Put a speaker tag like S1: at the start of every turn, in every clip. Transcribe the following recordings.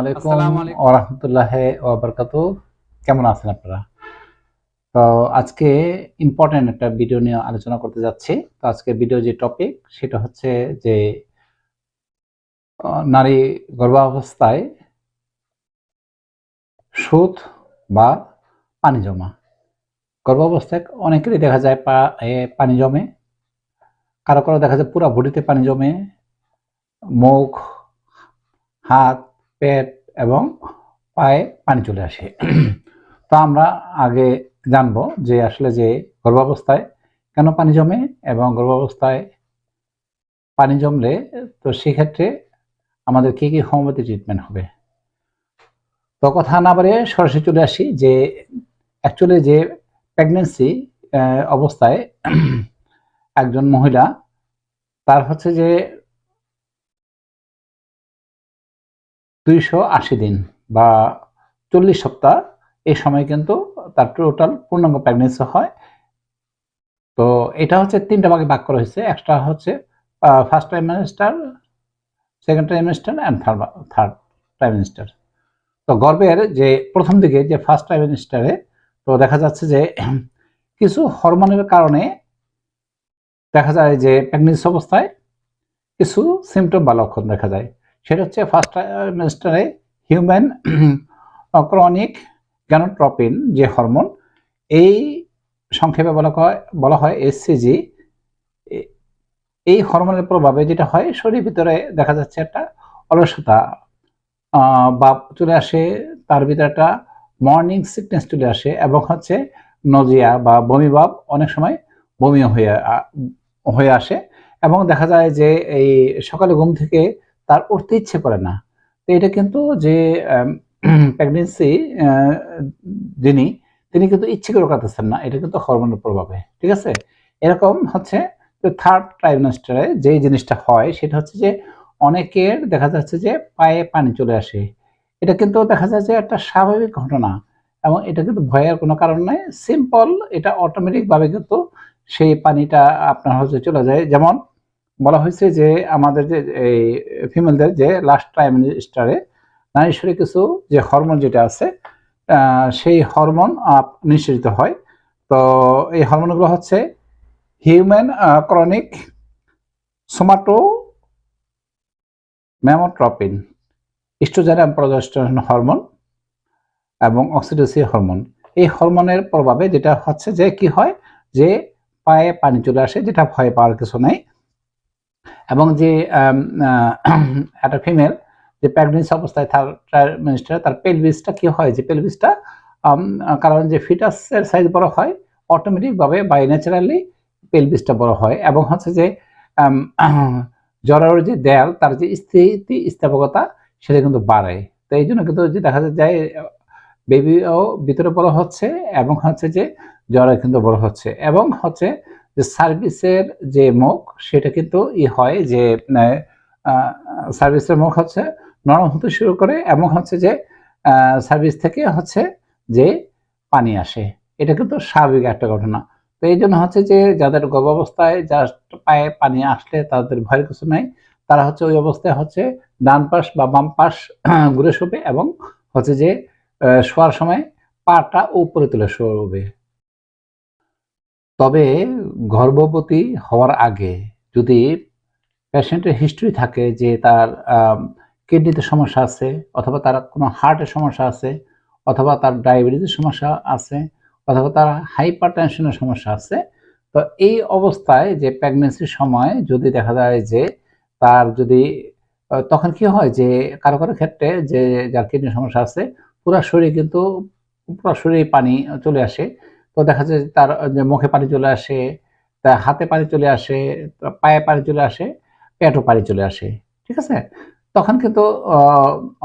S1: আলাইকুম
S2: আসসালামু আলাইকুম।
S1: ওরহমতুল্লাহ ওবরকাত। কেমন আছেন আপনারা? তো আজকে ইম্পর্টেন্ট একটা ভিডিও নিয়ে আলোচনা করতে যাচ্ছি। তো আজকে ভিডিও যে টপিক সেটা হচ্ছে যে নারী গর্ভাবস্থায় সুদ বা পানি জমা। গর্ভাবস্থায় অনেকেরই দেখা যায় পানি জমে। কারও কারও দেখা যায় পুরো বডিতে পানি জমে। মুখ হাত পেট এবং পায়ে পানি চলে আসে। তো আমরা আগে জানব যে আসলে যে গর্ভাবস্থায় কেন পানি জমে এবং গর্ভাবস্থায় পানি জমলে তো সেক্ষেত্রে আমাদের কি কি হোমিওপ্যাথি ট্রিটমেন্ট হবে? তো কথা না বাড়িয়ে সরাসরি চলে আসি যে অ্যাকচুয়ালি যে প্রেগনেন্সি অবস্থায় একজন মহিলা, তার হচ্ছে যে দুইশো আশি দিন বা চল্লিশ সপ্তাহ এই সময় কিন্তু তার টোটাল পূর্ণাঙ্গ প্রেগনেন্সি হয়। তো এটা হচ্ছে তিনটা ভাগে ভাগ করা হয়েছে। একটা হচ্ছে first trimester second trimester and third third trimester তো গর্বের যে প্রথম দিকে যে ফার্স্ট ট্রাইমেস্টারে তো দেখা যাচ্ছে যে কিছু হরমোনের কারণে দেখা যায় যে প্রেগনেন্সি অবস্থায় কিছু সিমটম বা লক্ষণ দেখা যায়। সেটা হচ্ছে ফার্স্ট ট্রাইমেস্টারে হিউম্যান ক্রনিক গ্যানোট্রপিন যে হরমোন এই সংক্ষেপে বলা হয় বলা হয় এসসিজি এই হরমোনের প্রভাবে যেটা হয়, শরীরের ভিতরে দেখা যাচ্ছে একটা অলসতা বা চলে আসে, তার ভিতরে একটা মর্নিং সিকনেস চলে আসে এবং হচ্ছে নজিয়া বা বমি ভাব অনেক সময় বমিও হয়ে হয়ে আসে এবং দেখা যায় যে এই সকালে ঘুম থেকে তার উঠতে ইচ্ছে করে না। তো এটা কিন্তু যে প্রেগনেন্সি যিনি, তিনি কিন্তু ইচ্ছে করে কাটাচ্ছেন না। এটা কিন্তু হরমোনের প্রভাবে, ঠিক আছে? এরকম হচ্ছে থার্ড ট্রাইমেস্টারে যেই জিনিসটা হয়, সেটা হচ্ছে যে অনেকের দেখা যাচ্ছে যে পায়ে পানি চলে আসে। এটা কিন্তু দেখা যায় যে একটা স্বাভাবিক ঘটনা এবং এটা কিন্তু ভয়ের কোনো কারণ নাই। সিম্পল এটা অটোমেটিকভাবে কিন্তু সেই পানিটা আপনার হচ্ছে চলে যায়। যেমন বলা হয়েছে যে আমাদের যে, এই ফিমেলদের যে লাস্ট ট্রাইমেস্টারে নারী শরীরে কিছু যে হরমোন যেটা আছে সেই হরমোন নিঃসৃত হয়। তো এই হরমোনগুলো হচ্ছে human chorionic somatomammotropin oestrogen এবং প্রজেস্টেরন হরমোন এবং অক্সিটোসি হরমোন এই হরমোনের প্রভাবে যেটা হচ্ছে যে কি হয়? যে পায়ে পানি চলে আসে, যেটা ভয় পাওয়ার কিছু নাই। এবং যে একটা ফিমেল যে প্রেগনেন্সি অবস্থায় তার ট্রাইমেস্টারে তার পেলভিসটা কি হয়? যে পেলভিসটা কারণ যে ফিটাসের সাইজ বড় হয় অটোমেটিকভাবে বাই ন্যাচারালি পেলভিসটা বড় হয় এবং হচ্ছে যে আম, জরায়ুর যে দেয়াল তার যে স্থিতি স্থাপকতা সেটা কিন্তু বাড়ে। তো এই জন্য কিন্তু যে দেখা যায় বেবিও ভিতরে বড় হচ্ছে এবং হচ্ছে যে জরায়ু কিন্তু বড় হচ্ছে এবং হচ্ছে যে সার্ভিসের যে মুখ, সেটা কিন্তু ই হয় যে সার্ভিসের মুখ হচ্ছে নরম হতে শুরু করে এবং হচ্ছে যে সার্ভিস থেকে হচ্ছে যে পানি আসে। এটা কিন্তু স্বাভাবিক একটা ঘটনা। তো এই জন্য হচ্ছে যে, যাদের গর্ভাবস্থায় জাস্ট পায়ে পানি আসলে তাদের ভয়ের কিছু নাই। তারা হচ্ছে ওই অবস্থায় হচ্ছে ডান পাশ বা বাম পাশ ঘুরে শোবে এবং হচ্ছে যে শোয়ার সময় পাটা উপরে তুলে শোবে। তবে গর্ভবতী হওয়ার আগে যদি পেশেন্টের হিস্ট্রি থাকে যে তার কিডনিতে সমস্যা আছে, অথবা তার কোনো হার্টের সমস্যা আছে, অথবা তার ডায়াবেটিসের সমস্যা আছে, অথবা তার হাইপার টেনশনের সমস্যা আছে, তো এই অবস্থায় যে প্রেগনেন্সির সময় যদি দেখা যায় যে তার যদি তখন কি হয় যে কারও কারও ক্ষেত্রে যে যার কিডনির সমস্যা আছে, পুরো শরীর কিন্তু, পুরো শরীরে পানি চলে আসে। তো দেখা যায় তার মুখে পানি চলে আসে তার হাতে পানি চলে আসে পায়ে পানি চলে আসে, পেটও পানি চলে আসে, ঠিক আছে? তখন কিন্তু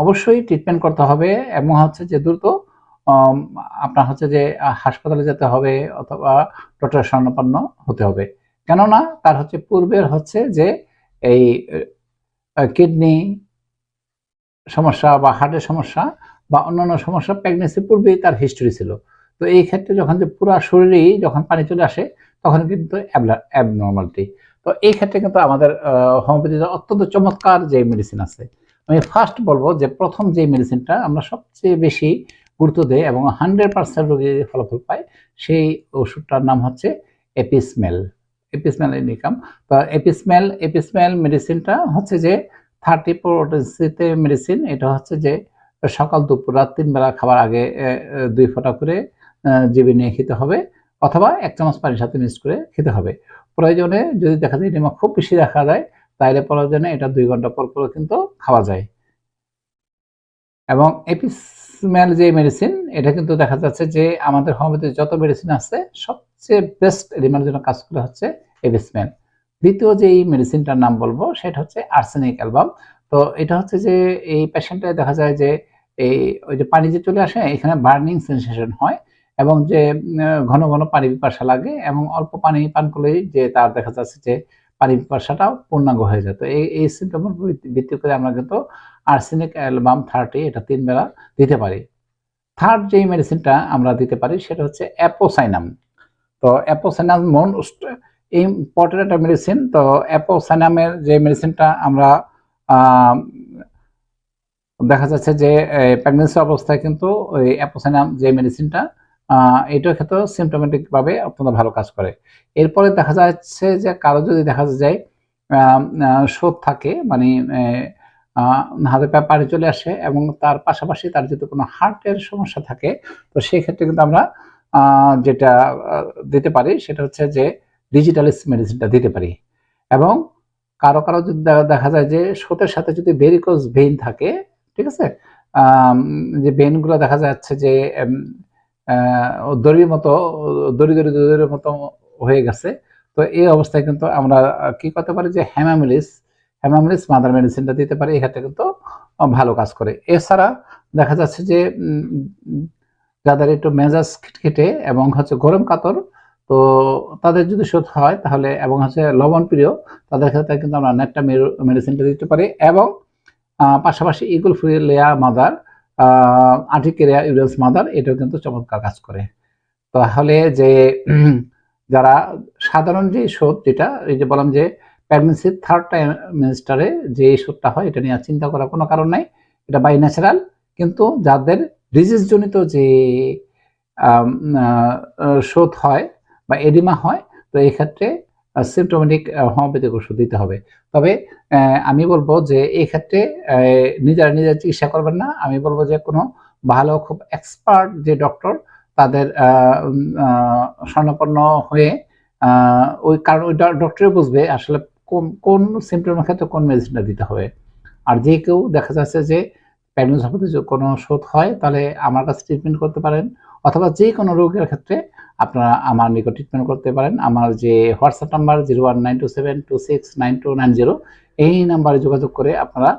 S1: অবশ্যই ট্রিটমেন্ট করতে হবে। এবং হচ্ছে যে দ্রুত আপনার হচ্ছে যে হাসপাতালে যেতে হবে অথবা ডক্টর স্বর্ণপন্ন হতে হবে। কেননা তার হচ্ছে পূর্বের হচ্ছে যে এই কিডনি সমস্যা বা হার্টের সমস্যা বা অন্যান্য সমস্যা প্রেগনেন্সি পূর্বেই তার হিস্টরি ছিল। তো এই ক্ষেত্রে যখন যে পুরো শরীরেই যখন পানি চলে আসে, তখন কিন্তু অ্যাবনর্মালিটি তো এই ক্ষেত্রে কিন্তু আমাদের হোমিওপ্যাথিতে অত্যন্ত চমৎকার যে মেডিসিন আছে, আমি ফার্স্ট বলব যে প্রথম যে মেডিসিনটা আমরা সবচেয়ে বেশি গুরুত্ব দেয় এবং হান্ড্রেড পার্সেন্ট রোগী ফলাফল পায়, সেই ওষুধটার নাম হচ্ছে এপিসমেল এপিসমেল ইনকাম তো এপিসমেল এপিসমেল মেডিসিনটা হচ্ছে যে থার্টি পোটেন্সিতে মেডিসিন এটা হচ্ছে যে সকাল দুপুর রাত তিন বেলা খাবার আগে দুই ফোঁটা করে জিবি নিয়ে খেতে হবে অথবা এক চামচ পানির সাথে মিক্স করে খেতে হবে। প্রয়োজনে যদি দেখা যায় এডিমা খুব বেশি দেখা যায় তাহলে প্রয়োজনে এটা দুই ঘণ্টা পর পর কিন্তু খাওয়া যায়। এবং এপিসমেল যে মেডিসিন এটা কিন্তু দেখা যাচ্ছে যে আমাদের হোমিওপ্যাথি যত মেডিসিন আছে, সবচেয়ে বেস্ট এডিমার জন্য কাজ করে হচ্ছে এপিসমেল দ্বিতীয় যে এই মেডিসিনটার নাম বলব, সেটা হচ্ছে আর্সেনিক অ্যালবাম তো এটা হচ্ছে যে এই পেশেন্টে দেখা যায় যে এই ওই যে পানি যে চলে আসে, এখানে বার্নিং সেন্সেশন হয়। এবং যে ঘন ঘন পানি পিপাসা লাগে এবং অল্প পানি পান করলেই যে তার দেখা যাচ্ছে যে পানি পিপাসাটাও পূর্ণাঙ্গ হয়ে যায়। তো এই এই সিমটমের ভিত্তি করে আমরা কিন্তু আর্সেনিক অ্যালবাম থার্টি এটা তিন বেলা দিতে পারি। থার্ড যেই মেডিসিনটা আমরা দিতে পারি সেটা হচ্ছে অ্যাপোসাইনাম তো অ্যাপোসাইনাম মোস্ট ইম্পর্টেন্ট একটা মেডিসিন তো অ্যাপোসাইনামের যে মেডিসিনটা আমরা দেখা যাচ্ছে যে প্রেগনেন্সি অবস্থায় কিন্তু ওই অ্যাপোসাইনাম যে মেডিসিনটা এটার ক্ষেত্রে সিমটোমেটিক ভাবে অত্যন্ত ভালো কাজ করে। এরপরে দেখা যাচ্ছে যে কারও যদি দেখা যায় শোধ থাকে মানে হাতে পায়ে চলে আসে এবং তার পাশাপাশি তার যদি কোনো হার্টের সমস্যা থাকে, তো সেই ক্ষেত্রে কিন্তু আমরা যেটা দিতে পারি সেটা হচ্ছে যে ডিজিটালিস মেডিসিনটা দিতে পারি। এবং কারও কারও যদি দেখা যায় যে শোতের সাথে যদি ভেরিকোজ ভেইন থাকে, ঠিক আছে? যে ভেইনগুলো দেখা যাচ্ছে যে দড়ির মতো, দড়ি দড়ি দড়ির মতো হয়ে গেছে। তো এই অবস্থায় কিন্তু আমরা কি করতে পারি যে হ্যামামিলিস হ্যামামিলিস মাদার মেডিসিনটা দিতে পারি। এক্ষেত্রে কিন্তু ভালো কাজ করে। এছাড়া দেখা যাচ্ছে যে যাদের একটু মেজাজ খিটখিটে এবং হচ্ছে গরম কাতর, তো তাদের যদি শোধ হয় তাহলে এবং হচ্ছে লবণ প্রিয়, তাদের ক্ষেত্রে কিন্তু আমরা নেটটা মেডিসিনটা দিতে পারি। এবং পাশাপাশি ইগুল ফ্রিলিয়া মাদার আর্টিকেরিয়া ইউরেলস মাদার এটাও কিন্তু চমৎকার কাজ করে। তাহলে যে যারা সাধারণ যে শোধ যেটা, এই যে বললাম যে প্রেগনেন্সির থার্ড ট্রাইমেস্টারে যে শোধটা হয়, এটা নিয়ে চিন্তা করার কোনো কারণ নাই। এটা বাই ন্যাচারাল কিন্তু যাদের ডিজিজ জনিত যে শোধ হয় বা এডিমা হয়, তো এই ক্ষেত্রে সিমটোমেটিক হোমিওপ্যাথিক ওষুধ দিতে হবে। তবে আমি বলব যে এই ক্ষেত্রে নিজেরা নিজের চিকিৎসা করবেন না। আমি বলব যে কোনো ভালো, খুব এক্সপার্ট যে ডক্টর তাদের স্বর্ণপন্ন হয়ে ওই কারণ ওই ডক্টরে বুঝবে আসলে কোন কোন সিমটমের ক্ষেত্রে কোন মেডিসিনটা দিতে হবে। আর যে কেউ দেখা যাচ্ছে যে হতে কোনো শোধ হয়, তাহলে আমার কাছে ট্রিটমেন্ট করতে পারেন। অথবা যে কোনো রোগের ক্ষেত্রে আপনারা আমার নিকট ট্রিটমেন্ট করতে পারেন। আমার যে WhatsApp number zero one nine two seven two six nine two nine zero এই নাম্বারে যোগাযোগ করে আপনারা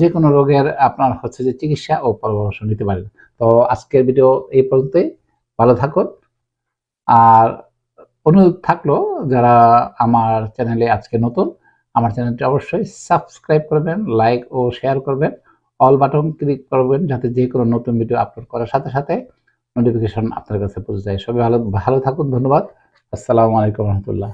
S1: যে কোনো রোগের আপনার হচ্ছে যে চিকিৎসা ও পরামর্শ নিতে পারেন। তো আজকের ভিডিও এই পর্যন্তই। ভালো থাকুন। আর অনুরোধ থাকল, যারা আমার চ্যানেলে আজকে নতুন, আমার চ্যানেলটি অবশ্যই সাবস্ক্রাইব করবেন লাইক ও শেয়ার করবেন অল বাটন ক্লিক করবেন, যাতে যে কোনো নতুন ভিডিও আপলোড করার সাথে সাথে নোটিফিকেশন আপনার কাছে পৌঁছে যায়। সবাই ভালো ভালো থাকুন ধন্যবাদ। আসসালামু আলাইকুম রহমতুল্লাহ।